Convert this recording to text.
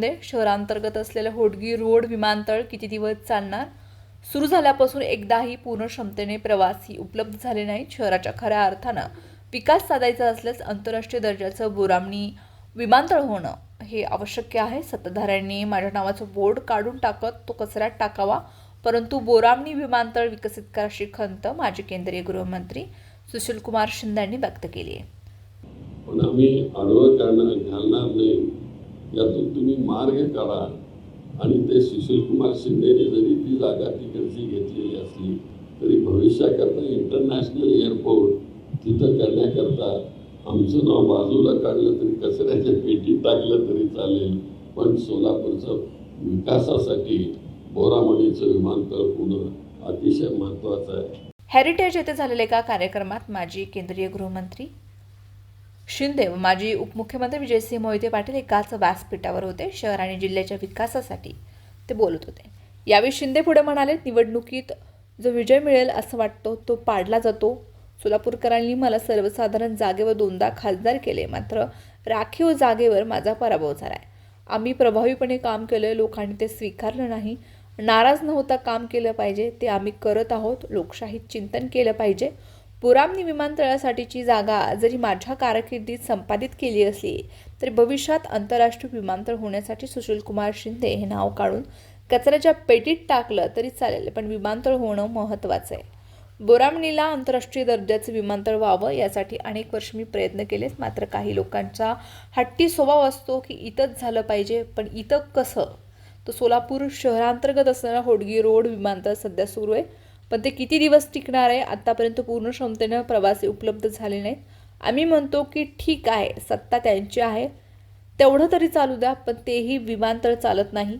म्हणजे शहरांतर्गत असलेलं होडगी रोड विमानतळ किती दिवस चालणार? सुरू झाल्यापासून एकदाही पूर्ण क्षमतेने प्रवासी उपलब्ध झाले नाहीत शहराच्या खऱ्या अर्थानं. विकास साधायचा असल्यास आंतरराष्ट्रीय दर्जाचं बोरामणी विमानतळ होणं हे आवश्यक आहे. सत्ताधाऱ्यांनी माझ्या नावाचं बोर्ड काढून टाकत तो कचऱ्यात टाकावा. परंतु बोरामणी विमानतळ विकसित करायची खंत माजी केंद्रीय गृहमंत्री सुशीलकुमार शिंदे यांनी व्यक्त केली आहे. पण आम्ही आडवं घालणार नाही. यातून तुम्ही मार्ग काढा आणि ते सुशीलकुमार शिंदेने जरी ती जागा तिकडची घेतलेली असली तरी भविष्याकरता इंटरनॅशनल एअरपोर्ट तिथं करण्याकरता आमचं नाव बाजूला काढलं तरी कचऱ्याच्या पेटीत टाकलं तरी चालेल. पण सोलापूरचं विकासासाठी बोरामणीचं विमानतळ होणं अतिशय महत्त्वाचं आहे. हेरिटेज येथे झालेल्या एका कार्यक्रमात माजी केंद्रीय गृहमंत्री शिंदे व माजी उपमुख्यमंत्री विजयसिंह मोहिते पाटील एकाच व्यासपीठावर होते शहर आणि जिल्ह्याच्या विकासासाठी ते बोलत होते. यावेळी शिंदे पुढे म्हणाले निवडणुकीत जो विजय मिळेल असं वाटतो तो पाडला जातो. सोलापूरकरांनी मला सर्वसाधारण जागेवर दोनदा खासदार केले मात्र राखीव जागेवर माझा पराभव झाला आहे आम्ही प्रभावीपणे काम केलं लोकांनी ते स्वीकारलं नाही. नाराज न होता काम केलं पाहिजे ते आम्ही करत आहोत. लोकशाहीत चिंतन केलं पाहिजे. पुरामनी विमानतळासाठीची जागा जरी माझ्या कारकिर्दीत संपादित केली असली तरी भविष्यात आंतरराष्ट्रीय विमानतळ होण्यासाठी सुशीलकुमार शिंदे हे नाव काढून कचऱ्याच्या पेटीत टाकलं तरी चालेल पण विमानतळ होणं महत्त्वाचं आहे. बोरामणीला आंतरराष्ट्रीय दर्जाचं विमानतळ व्हावं यासाठी अनेक वर्ष मी प्रयत्न केलेच मात्र काही लोकांचा हट्टी स्वभाव असतो की इथंच झालं पाहिजे पण इथं कसं? तर सोलापूर शहरांतर्गत असणारा होडगी रोड विमानतळ सध्या सुरू आहे. पण ते किती दिवस टिकणार आहे आत्तापर्यंत पूर्ण क्षमतेनं प्रवासी उपलब्ध झाले नाहीत. आम्ही म्हणतो की ठीक आहे सत्ता त्यांची आहे. तेवढं तरी चालू द्या पण तेही विमानतळ चालत नाही.